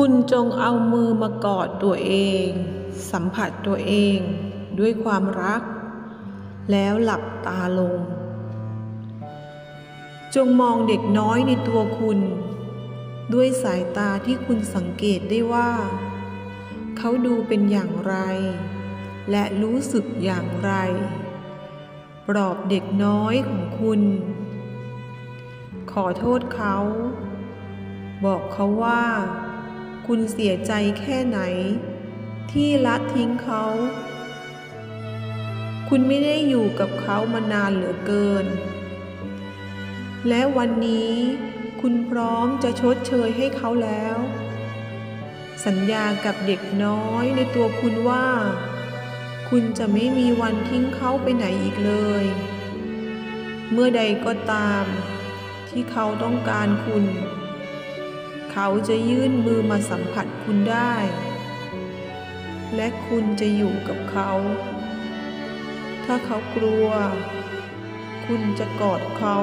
คุณจงเอามือมากอดตัวเอง สัมผัสตัวเองด้วยความรัก แล้วหลับตาลง จงมองเด็กน้อยในตัวคุณ ด้วยสายตาที่คุณสังเกตได้ว่า เขาดูเป็นอย่างไร และรู้สึกอย่างไร ปลอบเด็กน้อยของคุณ ขอโทษเขา บอกเขาว่า คุณเสียใจแค่ไหน ที่ละทิ้งเขา คุณไม่ได้อยู่กับเขามานานเหลือเกิน และวันนี้คุณพร้อมจะชดเชยให้เขาแล้ว สัญญากับเด็กน้อยในตัวคุณว่า คุณจะไม่มีวันทิ้งเขาไปไหนอีกเลย เมื่อใดก็ตาม ที่เขาต้องการคุณ เขาจะยื่นมือมาสัมผัสคุณได้ และคุณจะอยู่กับเขา ถ้าเขากลัว คุณจะกอดเขา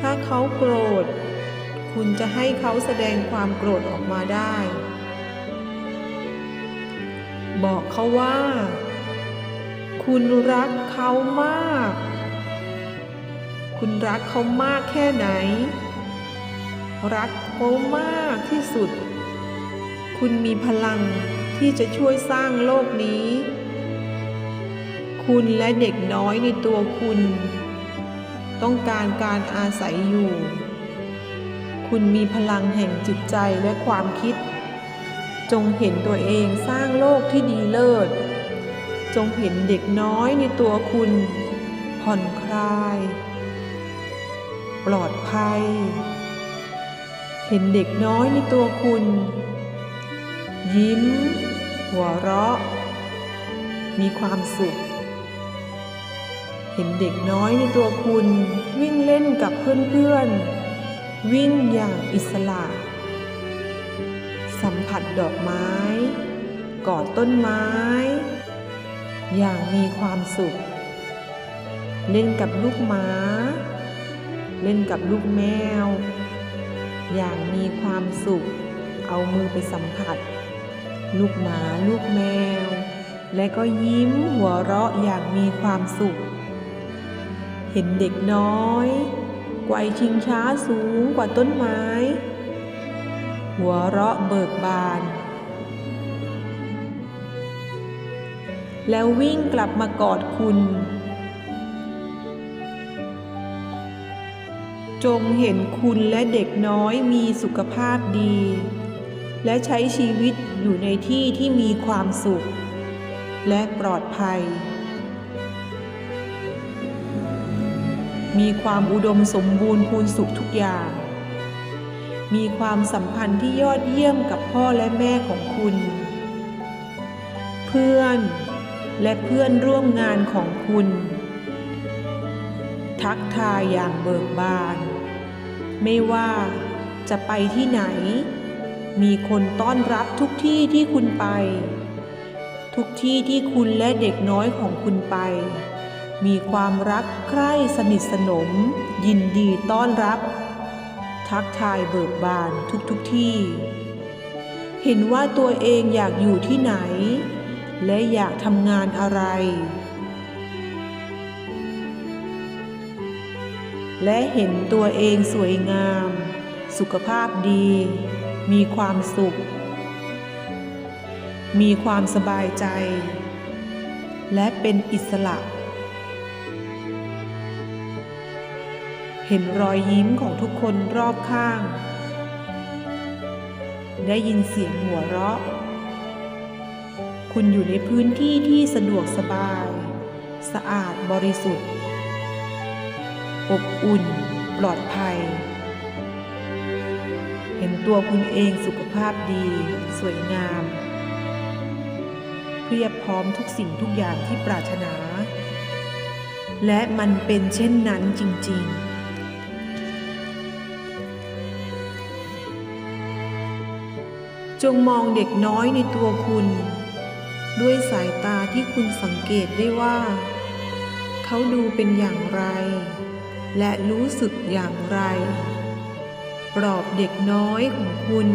ถ้าเขาโกรธ คุณจะให้เขาแสดงความโกรธออกมาได้ บอกเขาว่า คุณรักเขามาก คุณรักเขามากแค่ไหน รักเขามากที่สุด คุณมีพลังที่จะช่วยสร้างโลกนี้ คุณและเด็กน้อยในตัวคุณ ต้องการการอาศัยอยู่ คุณมีพลังแห่งจิตใจและความคิด จงเห็นตัวเองสร้างโลกที่ดีเลิศ จงเห็นเด็กน้อยในตัวคุณ ผ่อนคลาย ปลอดภัย เห็นเด็กน้อยในตัวคุณ ยิ้ม หัวเราะ มีความสุข เห็นเด็กน้อยในตัวคุณ วิ่งเล่นกับเพื่อนๆ วิ่งอย่างอิสระ สัมผัสดอกไม้ กอดต้นไม้ อย่างมีความสุข เล่นกับลูกหมา เล่นกับลูกแมว อย่างมีความสุข เอามือไปสัมผัส ลูกหมาลูกแมว และก็ยิ้มหัวเราะอย่างมีความสุข เห็นเด็กน้อยไกวชิงช้าสูงกว่าต้นไม้ หัวเราะเบิกบาน แล้ววิ่งกลับมากอดคุณ จงเห็นคุณและเด็กน้อยมีสุขภาพดี และใช้ชีวิตอยู่ในที่ที่มีความสุข และปลอดภัย มีความอุดมสมบูรณ์พูนสุขทุกอย่าง มีความสัมพันธ์ที่ยอดเยี่ยมกับพ่อและแม่ของคุณ เพื่อนและเพื่อนร่วมงานของคุณ ทักทายอย่างเบิกบาน ไม่ว่าจะไปที่ไหน มีคนต้อนรับทุกที่ที่คุณไป ทุกที่ที่คุณและเด็กน้อยของคุณไป มีความรักใคร่สนิทสนม ยินดีต้อนรับ ทักทายเบิกบานทุกๆทที่ เห็นว่าตัวเองอยากอยู่ที่ไหน และอยากทำงานอะไร และเห็นตัวเองสวยงาม สุขภาพดี มีความสุข มีความสบายใจ และเป็นอิสระ เห็นรอยยิ้มของทุกคนรอบข้าง ได้ยินเสียงหัวเราะ คุณอยู่ในพื้นที่ที่สะดวกสบาย สะอาดบริสุทธิ์ อบอุ่น ปลอดภัย เห็นตัวคุณเองสุขภาพดี สวยงามเพียบพร้อมทุกสิ่งทุกอย่างที่ปรารถนา และมันเป็นเช่นนั้นจริง ๆจงมองเด็กน้อยในตัวคุณ ด้วยสายตาที่คุณสังเกตได้ว่า เขาดูเป็นอย่างไร และรู้สึกอย่างไร ปลอบเด็กน้อยของคุณ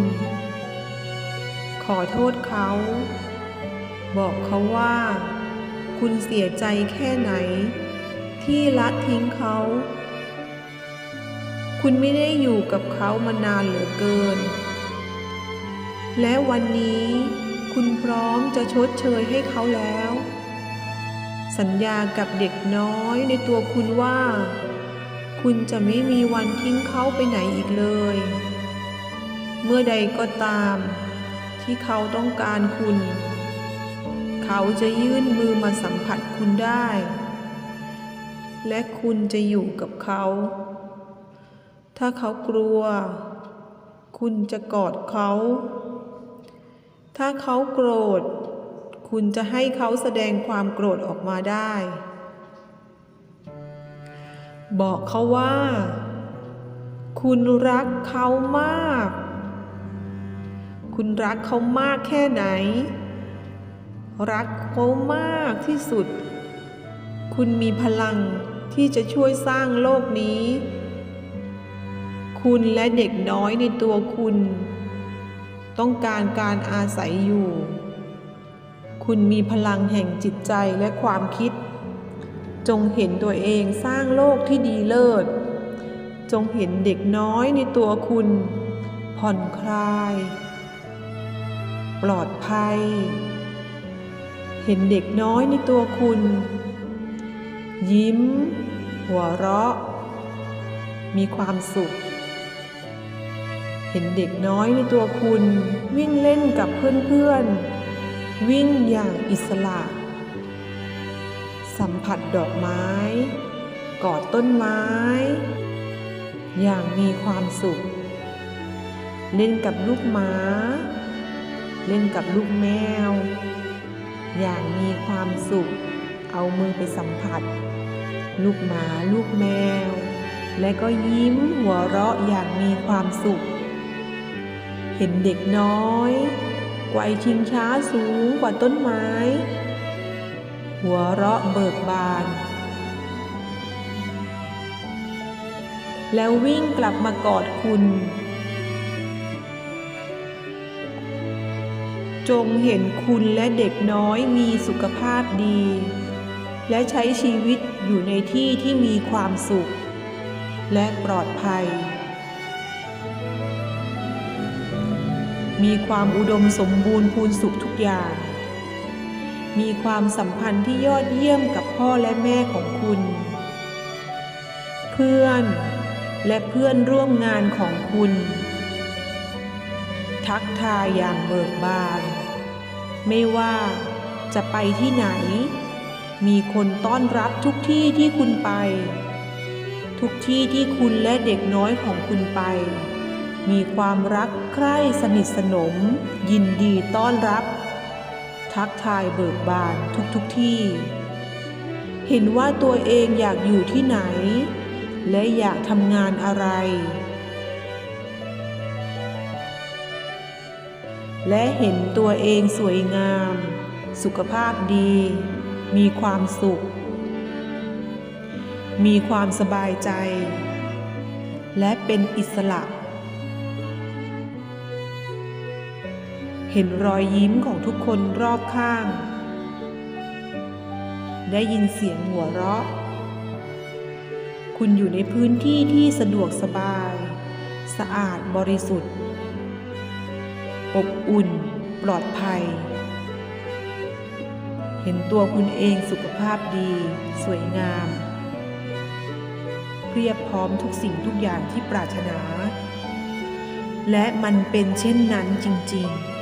ขอโทษเขา บอกเขาว่า คุณเสียใจแค่ไหน ที่ละทิ้งเขา คุณไม่ได้อยู่กับเขามานานเหลือเกิน และวันนี้คุณพร้อมจะชดเชยให้เขาแล้ว สัญญากับเด็กน้อยในตัวคุณว่า คุณจะไม่มีวันทิ้งเขาไปไหนอีกเลย เมื่อใดก็ตาม ที่เขาต้องการคุณ เขาจะยื่นมือมาสัมผัสคุณได้ และคุณจะอยู่กับเขา ถ้าเขากลัว คุณจะกอดเขา ถ้าเขาโกรธ คุณจะให้เขาแสดงความโกรธออกมาได้ บอกเขาว่า คุณรักเขามาก คุณรักเขามากแค่ไหน รักเขามากที่สุด คุณมีพลังที่จะช่วยสร้างโลกนี้ คุณและเด็กน้อยในตัวคุณ ต้องการการอาศัยอยู่ คุณมีพลังแห่งจิตใจและความคิด จงเห็นตัวเองสร้างโลกที่ดีเลิศ จงเห็นเด็กน้อยในตัวคุณ ผ่อนคลาย ปลอดภัย เห็นเด็กน้อยในตัวคุณ ยิ้ม หัวเราะ มีความสุข เห็นเด็กน้อยในตัวคุณ วิ่งเล่นกับเพื่อนๆ วิ่งอย่างอิสระ สัมผัสดอกไม้ กอดต้นไม้ อย่างมีความสุข เล่นกับลูกหมา เล่นกับลูกแมว อย่างมีความสุข เอามือไปสัมผัส ลูกหมาลูกแมว และก็ยิ้มหัวเราะอย่างมีความสุข เห็นเด็กน้อยไกวชิงช้าสูงกว่าต้นไม้ หัวเราะเบิกบาน แล้ววิ่งกลับมากอดคุณ จงเห็นคุณและเด็กน้อยมีสุขภาพดี และใช้ชีวิตอยู่ในที่ที่มีความสุข และปลอดภัย มีความอุดมสมบูรณ์พูนสุขทุกอย่าง มีความสัมพันธ์ที่ยอดเยี่ยมกับพ่อและแม่ของคุณ เพื่อน และเพื่อนร่วมงานของคุณ ทักทายอย่างเบิกบาน ไม่ว่าจะไปที่ไหน มีคนต้อนรับทุกที่ที่คุณไป ทุกที่ที่คุณและเด็กน้อยของคุณไป มีความรักใคร่สนิทสนม ยินดีต้อนรับ ทักทายเบิกบานทุกๆทที่ เห็นว่าตัวเองอยากอยู่ที่ไหน และอยากทำงานอะไร และเห็นตัวเองสวยงาม สุขภาพดี มีความสุข มีความสบายใจ และเป็นอิสระ เห็นรอยยิ้มของทุกคนรอบข้าง ได้ยินเสียงหัวเราะ คุณอยู่ในพื้นที่ที่สะดวกสบาย สะอาดบริสุทธิ์ อบอุ่น ปลอดภัย เห็นตัวคุณเองสุขภาพดี สวยงามเพียบพร้อมทุกสิ่งทุกอย่างที่ปรารถนาและมันเป็นเช่นนั้นจริง ๆ